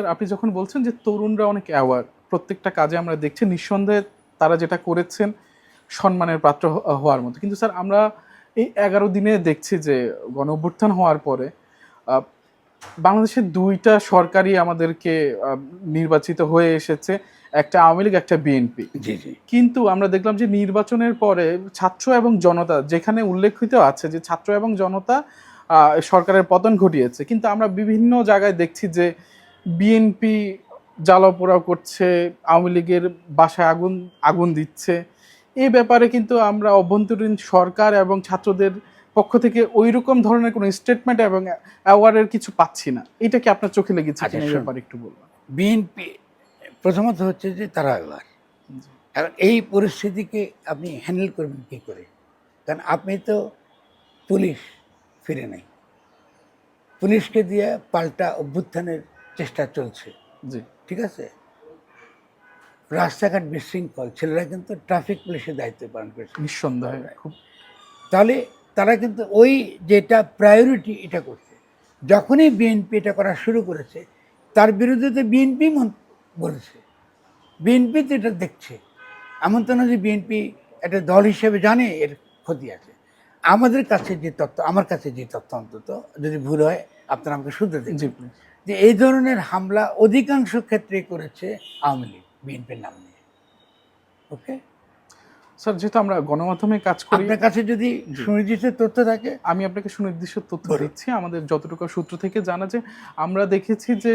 Sir, আপনি যখন বলছেন যে তরুণরা অনেক অ্যাওয়ার প্রত্যেকটা কাজে আমরা দেখছি নিঃসন্দেহে তারা যেটা করেছেন সম্মানের পাত্র হওয়ার মতো। কিন্তু স্যার আমরা এই এগারো দিনে দেখছি যে গণ অভ্যুত্থান হওয়ার পরে বাংলাদেশের দুইটা সরকারই আমাদেরকে নির্বাচিত হয়ে এসেছে একটা আওয়ামী লীগ একটা বিএনপি জি জি। কিন্তু আমরা দেখলাম যে নির্বাচনের পরে ছাত্র এবং জনতা যেখানে উল্লেখিত আছে যে ছাত্র এবং জনতা সরকারের পতন ঘটিয়েছে কিন্তু আমরা বিভিন্ন জায়গায় দেখছি যে বিএনপি জ্বালাপোড়াও করছে আওয়ামী লীগের বাসায় আগুন আগুন দিচ্ছে। এই ব্যাপারে কিন্তু আমরা অভ্যন্তরীণ সরকার এবং ছাত্রদের পক্ষ থেকে ওই রকম ধরনের কোনো স্টেটমেন্ট এবং অ্যাওয়ার্ডের কিছু পাচ্ছি না। এটা কি আপনার চোখে লেগেছে আচ্ছা, এই ব্যাপারে একটু বলবেন বিএনপি প্রথমত হচ্ছে যে তারা জি। এখন এই পরিস্থিতিকে আপনি হ্যান্ডেল করবেন কী করে? কারণ আপনি তো পুলিশ ফিরে নেই। পুলিশকে দিয়ে পাল্টা অভ্যুত্থানের চেষ্টা চলছে। জি। ঠিক আছে? রাস্তাঘাট বিশৃঙ্খল ছেলেরা কিন্তু ট্রাফিক পুলিশের দায়িত্ব পালন করেছে। নিঃসন্দেহে খুব তাহলে তারা কিন্তু ওই যেটা প্রায়োরিটি এটা করছে। যখনই বিএনপি এটা করা শুরু করেছে তার বিরুদ্ধে তো বিএনপি বলেছে। বিএনপি তো এটা দেখছে। এমন তো না যে বিএনপি একটা দল হিসেবে জানে এর ক্ষতি আছে। আমাদের কাছে যে তথ্য আমার কাছে যে তথ্য অন্তত যদি ভুল হয় আপনারা আমাকে দেখবেন please। যে এই ধরনের হামলা অধিকাংশ ক্ষেত্রে করেছে আওয়ামী লীগ বিএনপির নাম নিয়ে। ওকে স্যার যেহেতু আমরা গণমাধ্যমে কাজ করি আপনার কাছে যদি সুনির্দিষ্ট তথ্য থাকে। আমি আপনাকে সুনির্দিষ্ট তথ্য দিচ্ছি। আমাদের যতটুকু সূত্র থেকে জানা যে আমরা দেখেছি যে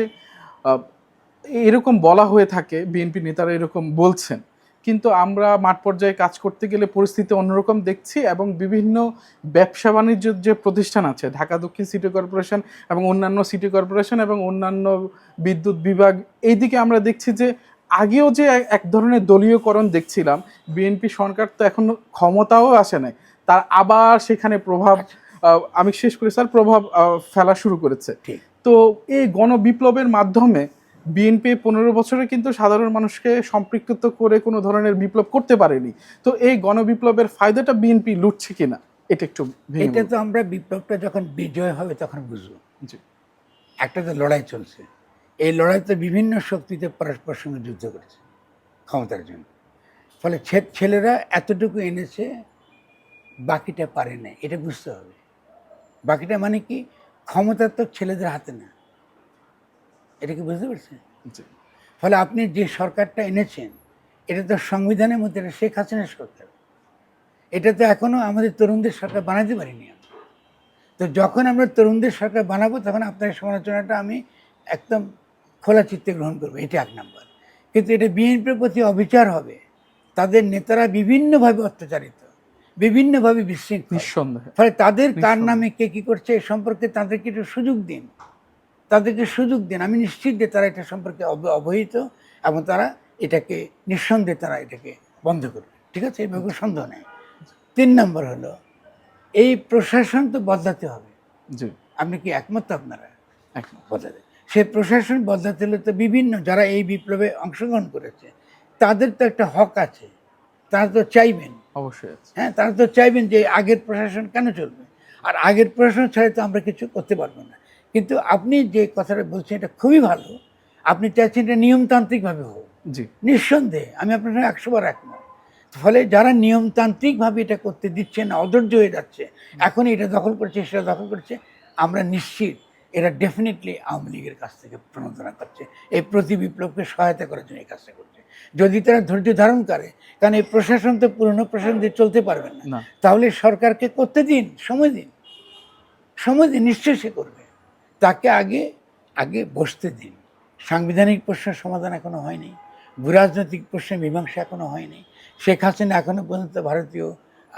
এরকম বলা হয়ে থাকে বিএনপি নেতারা এরকম বলছেন। কিন্তু আমরা মাঠ পর্যায়ে কাজ করতে গেলে পরিস্থিতি অন্যরকম দেখছি এবং বিভিন্ন ব্যবসা বাণিজ্যের যে প্রতিষ্ঠান আছে ঢাকা দক্ষিণ সিটি কর্পোরেশন এবং অন্যান্য সিটি কর্পোরেশন এবং অন্যান্য বিদ্যুৎ বিভাগ এইদিকে আমরা দেখছি যে আগেও যে এক- এক ধরনের দলীয়করণ দেখছিলাম বিএনপি সরকার তো এখন ক্ষমতাও আসে নাই। তার আবার সেখানে প্রভাব আমি শেষ করি স্যার প্রভাব ফেলা শুরু করেছে। তো এই গণবিপ্লবের মাধ্যমে বিএনপি পনেরো বছরে কিন্তু সাধারণ মানুষকে সম্পৃক্ত করে কোনো ধরনের বিপ্লব করতে পারেনি। তো এই গণবিপ্লবের ফায়দাটা বিএনপি লুটছে কিনা এটা একটু এটা তো আমরা বিপ্লবটা যখন বিজয় হবে তখন বুঝব। একটা তো লড়াই চলছে। এই লড়াইতে বিভিন্ন শক্তিতে পরস্পর সঙ্গে যুদ্ধ করেছে ক্ষমতার জন্য। ফলে ছেলেরা এতটুকু এনেছে বাকিটা পারে না এটা বুঝতে হবে। বাকিটা মানে কি ক্ষমতা তো ছেলেদের হাতে না। এটা কি বুঝতে পারছেন? ফলে আপনি যে সরকারটা এনেছেন এটা তো সংবিধানের মধ্যে এটা শেখ হাসিনার সরকার। এটা তো এখনও আমাদের তরুণদের সরকার বানাতে পারিনি। তো যখন আমরা তরুণদের সরকার বানাবো তখন আপনার সমালোচনাটা আমি একদম খোলা চিত্তে গ্রহণ করব। এটা এক নম্বর। কিন্তু এটা বিএনপির প্রতি অবিচার হবে। তাদের নেতারা বিভিন্নভাবে অত্যাচারিত বিভিন্নভাবে বিশৃঙ্খল। ফলে তাদের কার নামে কে কী করছে এ সম্পর্কে তাদেরকে একটু সুযোগ দিন। তাদেরকে সুযোগ দিন। আমি নিশ্চিত যে তারা এটা সম্পর্কে অব- অবহিত এবং তারা এটাকে নিঃসন্দেহে তারা এটাকে বন্ধ করবে। ঠিক আছে? এই ব্যাপারে সন্দেহ নেই। তিন নম্বর হলো এই প্রশাসন তো বদলাতে হবে। জি। আপনি কি একমত আপনারা? বদলাতে। সেই প্রশাসন বদলাতে হলে তো বিভিন্ন যারা এই বিপ্লবে অংশগ্রহণ করেছে তাদের তো একটা হক আছে। তারা তো চাইবেন। অবশ্যই হ্যাঁ তারা তো চাইবেন যে আগের প্রশাসন কেন চলবে? আর আগের প্রশাসন ছাড়া তো আমরা কিছু করতে পারব না। কিন্তু আপনি যে কথাটা বলছেন এটা খুবই ভালো। আপনি চাইছেন এটা নিয়মতান্ত্রিকভাবে হোক। জি। নিঃসন্দেহে আমি আপনার সঙ্গে একশো বার একমত। ফলে যারা নিয়মতান্ত্রিকভাবে এটা করতে দিচ্ছে না অধৈর্য হয়ে যাচ্ছে এখন এটা দখল করছে সেটা দখল করছে আমরা নিশ্চিত এরা ডেফিনেটলি আওয়ামী লীগের কাছ থেকে প্রণোদনা করছে এই প্রতি বিপ্লবকে সহায়তা করার জন্য এই কাজটা করছে। যদি তারা ধৈর্য ধারণ করে কারণ এই প্রশাসন তো পুরনো প্রশাসন দিয়ে চলতে পারবে না। না। তাহলে সরকারকে করতে দিন সময় দিন। সময় দিন নিশ্চয়ই সে করবে। তাকে আগে আগে বসতে দিন। সাংবিধানিক প্রশ্নের সমাধান এখনও হয়নি। ভূরাজনৈতিক প্রশ্নের মীমাংসা এখনও হয়নি। শেখ হাসিনা এখনও পর্যন্ত ভারতীয়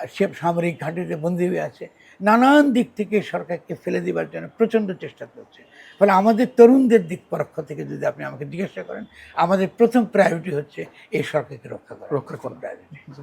সে সামরিক ঘাঁটিতে বন্দী হয়ে আছে। নানান দিক থেকে সরকারকে ফেলে দেবার জন্য প্রচণ্ড চেষ্টা করছে ফলে আমাদের তরুণদের দিক পক্ষ থেকে যদি আপনি আমাকে জিজ্ঞাসা করেন আমাদের প্রথম প্রায়োরিটি হচ্ছে এই সরকারকে রক্ষা করা। রক্ষা করা। প্রায়োরিটি।